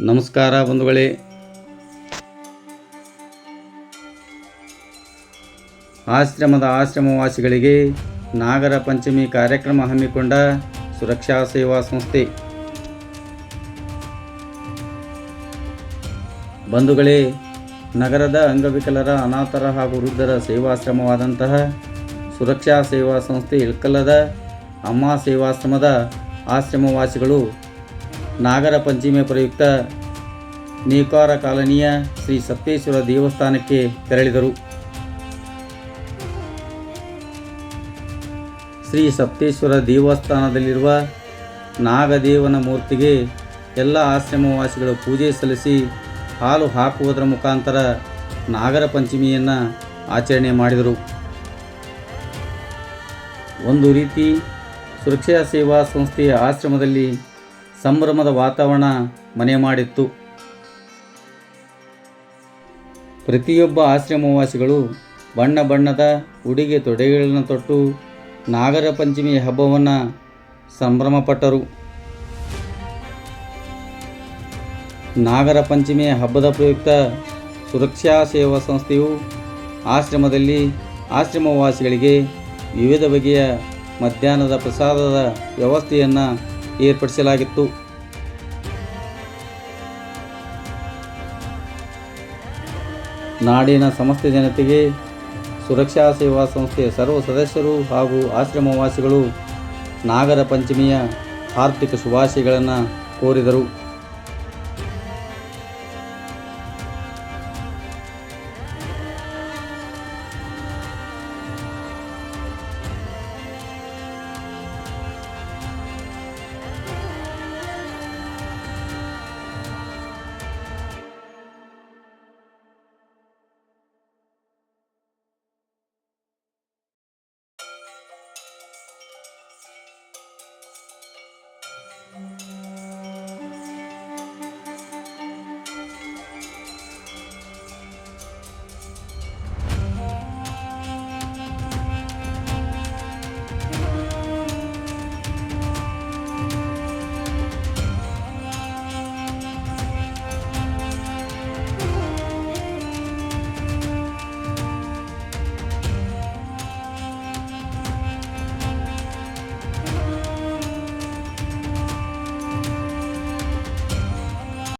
ನಮಸ್ಕಾರ ಬಂಧುಗಳೇ. ಆಶ್ರಮದ ಆಶ್ರಮವಾಸಿಗಳಿಗೆ ನಾಗರ ಪಂಚಮಿ ಕಾರ್ಯಕ್ರಮ ಹಮ್ಮಿಕೊಂಡ ಸುರಕ್ಷಾ ಸೇವಾ ಸಂಸ್ಥೆ. ಬಂಧುಗಳೇ, ನಗರದ ಅಂಗವಿಕಲರ, ಅನಾಥರ ಹಾಗೂ ವೃದ್ಧರ ಸೇವಾಶ್ರಮವಾದಂತಹ ಸುರಕ್ಷಾ ಸೇವಾ ಸಂಸ್ಥೆ ಇಳ್ಕಲ್ಲದ ಅಮ್ಮ ಸೇವಾಶ್ರಮದ ಆಶ್ರಮವಾಸಿಗಳು ನಾಗರ ಪಂಚಮಿ ಪ್ರಯುಕ್ತ ನೇಕಾರ ಕಾಲನಿಯ ಶ್ರೀ ಸಪ್ತೇಶ್ವರ ದೇವಸ್ಥಾನಕ್ಕೆ ತೆರಳಿದರು. ಶ್ರೀ ಸಪ್ತೇಶ್ವರ ದೇವಸ್ಥಾನದಲ್ಲಿರುವ ನಾಗದೇವನ ಮೂರ್ತಿಗೆ ಎಲ್ಲ ಆಶ್ರಮವಾಸಿಗಳು ಪೂಜೆ ಸಲ್ಲಿಸಿ ಹಾಲು ಹಾಕುವುದರ ಮುಖಾಂತರ ನಾಗರ ಪಂಚಮಿಯನ್ನು ಆಚರಣೆ ಮಾಡಿದರು. ಒಂದು ರೀತಿ ಸುರಕ್ಷಾ ಸೇವಾ ಸಂಸ್ಥೆಯ ಆಶ್ರಮದಲ್ಲಿ ಸಂಭ್ರಮದ ವಾತಾವರಣ ಮನೆ ಮಾಡಿತ್ತು. ಪ್ರತಿಯೊಬ್ಬ ಆಶ್ರಮವಾಸಿಗಳು ಬಣ್ಣ ಬಣ್ಣದ ಉಡುಗೆ ತೊಡೆಗಳನ್ನು ತೊಟ್ಟು ನಾಗರ ಪಂಚಮಿ ಹಬ್ಬವನ್ನು ಸಂಭ್ರಮಪಟ್ಟರು. ನಾಗರ ಪಂಚಮಿಯ ಹಬ್ಬದ ಪ್ರಯುಕ್ತ ಸುರಕ್ಷಾ ಸೇವಾ ಸಂಸ್ಥೆಯು ಆಶ್ರಮದಲ್ಲಿ ಆಶ್ರಮವಾಸಿಗಳಿಗೆ ವಿವಿಧ ಬಗೆಯ ಮಧ್ಯಾಹ್ನದ ಪ್ರಸಾದದ ವ್ಯವಸ್ಥೆಯನ್ನು ಏರ್ಪಡಿಸಲಾಗಿತ್ತು. ನಾಡಿನ ಸಮಸ್ತ ಜನತೆಗೆ ಸುರಕ್ಷಾ ಸೇವಾ ಸಂಸ್ಥೆಯ ಸರ್ವ ಸದಸ್ಯರು ಹಾಗೂ ಆಶ್ರಮವಾಸಿಗಳು ನಾಗರ ಪಂಚಮಿಯ ಆರ್ಥಿಕ ಶುಭಾಶಯಗಳನ್ನು ಕೋರಿದರು.